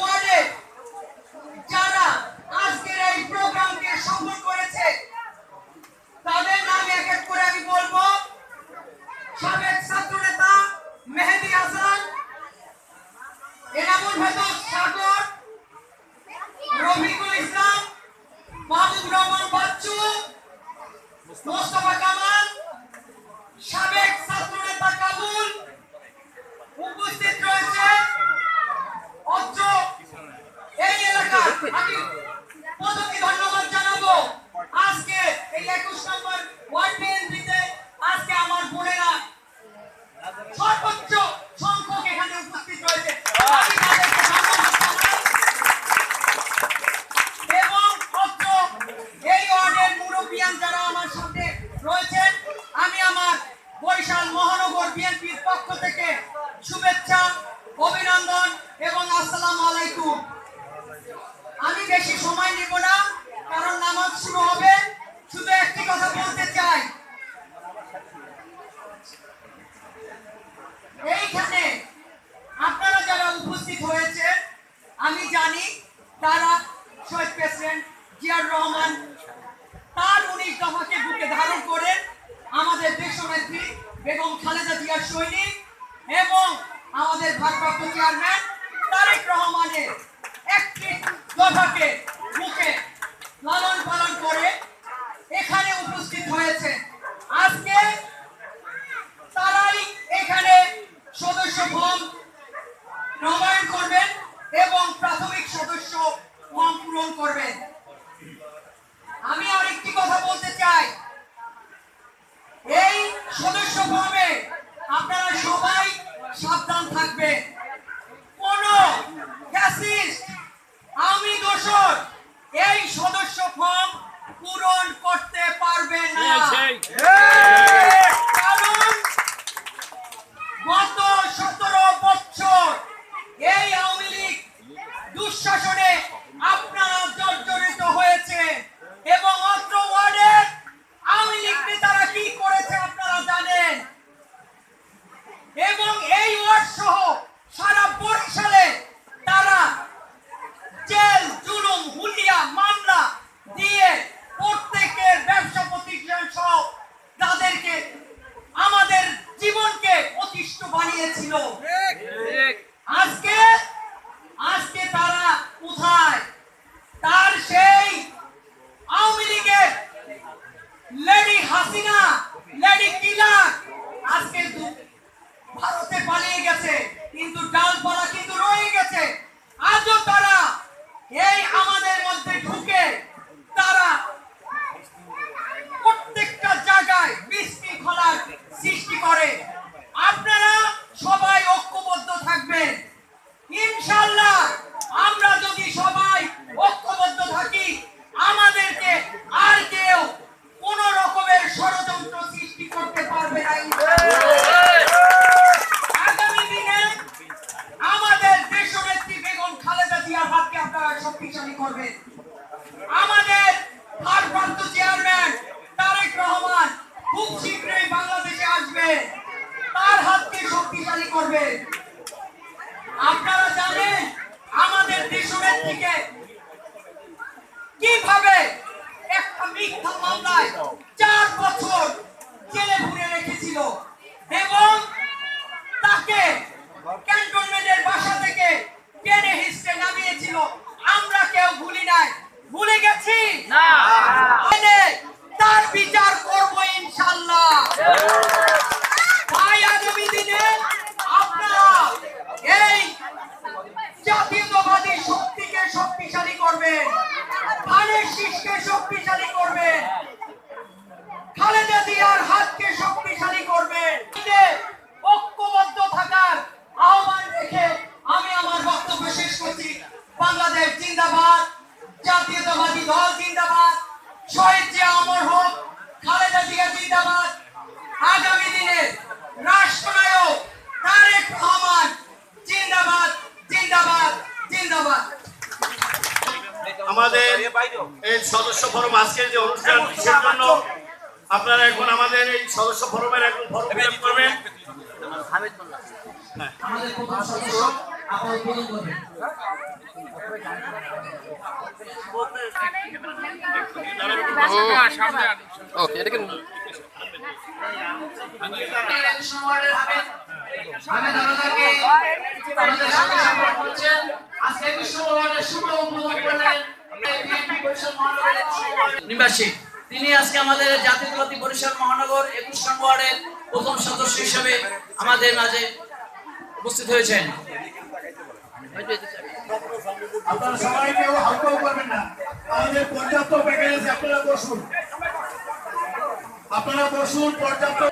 ওয়ার্ডে, যারা আজকের এই প্রোগ্রামকে সফল করেছে, তাদের নাম এক করে আমি বলব, সাবেক ছাত্র নেতা মেহেদি হাসান, এনামুল ভেতর সাগর রফিকুল ইসলাম মাহবুব রহমান বাচ্চু মোস্তফা কামাল সাবেক ছাত্র নেতা কাবুল উপস্থিত রয়েছে অত্র এই এলাকার আমি প্রথমে ধন্যবাদ জানাব আজকে এই একুশ নম্বর ওয়ার্ড বিএনপিতে আজকে আমার বোনেরা সর্বোচ্চ সংখ্যক এখানে উপস্থিত রয়েছে আমি তাদেরকে ধন্যবাদ জানাই। এবং অত্র এই ওয়ার্ডের মুরব্বিয়ান যারা আমার সাথে রয়েছেন আমি আমার বরিশাল মহানগর বিএনপির পক্ষ থেকে শুভেচ্ছা অভিনন্দন এবং আসসালামু আলাইকুম আমি বেশি সময় নিব না, কারণ নামাজ শুরু হবে। শুধু একটি কথা বলতে চাই। এইখানে আপনারা যারা উপস্থিত হয়েছে, আমি জানি তারা শহীদ প্রেসিডেন্ট জিয়াউর রহমান, তার উনিশ দফাকে বুকে ধারণ করে আমাদের দেশনেত্রী বেগম খালেদা জিয়ার সৈনিক এবং আমাদের ভারপ্রাপ্ত চেয়ারম্যান তারেক রহমানের দফাকে মুখে লালন পালন করে এখানে উপস্থিত হয়েছে আজকে তারাই এখানে সদস্য ফর্ম নবায়ন করবেন এবং প্রাথমিক সদস্য ফর্ম পূরণ করবেন আমি আরেকটি কথা বলতে চাই এই সদস্য ফর্মে আপনারা সবাই সাবধান থাকবেন কোন ফ্যাসিস্ট আমি দোষর এই সদস্য ফর্ম পূরণ করতে পারবে না কারণ গত সতেরো বছর এই আওয়ামী লীগ দুঃশাসনে আপনারা জর্জরিত হয়েছে এবং অত্র ওয়ার্ডের আওয়ামী লীগ নেতারা কি করেছে আপনারা জানেন এবং এই ওয়ার্ড সহ সারা বরিশালে তারা জেল জুলুম হুলিয়া মামলা দিয়ে প্রত্যেকের ব্যবসা প্রতিষ্ঠান সহ তাদেরকে আমাদের জীবনকে অতিষ্ঠ বানিয়েছিল আজকে আজকে তারা কোথায় তার সেই আওয়ামী লীগের লেডি হাসিনা লেডি কিলার আজকে দু- ভারতে পালিয়ে গেছে কিন্তু ডালপালা কিন্তু রয়ে গেছে আজও তারা এই আমাদের মধ্যে ঢুকে তারা প্রত্যেকটা জায়গায় বিশৃঙ্খলার সৃষ্টি করে আপনারা সবাই ঐক্যবদ্ধ থাকবেন ইনশাল্লাহ আমরা যদি সবাই ঐক্যবদ্ধ থাকি আমাদেরকে আর কেউ কোন রকমের ষড়যন্ত্র সৃষ্টি করতে পারবে না আগামী দিনে আমাদের দেশনেত্রী বেগম খালেদা জিয়ার হাতকে আপনারা শক্তিশালী করবেন আমাদের ভারপ্রাপ্ত চেয়ারম্যান তারেক রহমান খুব শীঘ্রই বাংলাদেশে আসবে। তার হাতকে শক্তিশালী করবে। জাতীয়তাবাদী শক্তিকে শক্তিশালী করবেন ধানের শীষকে শক্তিশালী করবেন খালেদা জিয়ার হাতকে শক্তিশালী করবেন ঐক্যবদ্ধ থাকার আহ্বান রেখে আমি আমার বক্তব্য শেষ করছি। বাংলাদেশ জিন্দাবাদ, জাতীয়তাবাদী দল জিন্দাবাদ, শহীদ জিয়া অমর হোক, খালেদা জিয়া জিন্দাবাদ। আগামী দিনে রাষ্ট্রনায়ক তারেক রহমান জিন্দাবাদ জিন্দাবাদ জিন্দাবাদ আমাদের এই সদস্য ফোরাম আজকের যে অনুষ্ঠান বিশেষ জন্য আপনারা এখন আমাদের এই সদস্য ফরমের ফর্ম ফিল করবেন আমাদের ওকে আজকে শুভ উদ্বোধন করলেন তিনি আজকে আমাদের জাতীয়তাবাদী বরিশাল মহানগর একুশ ওয়ার্ডের প্রথম সদস্য হিসেবে আমাদের মাঝে উপস্থিত হয়েছেন। আপনারা সবাই আপনারা বসুন, পর্যাপ্ত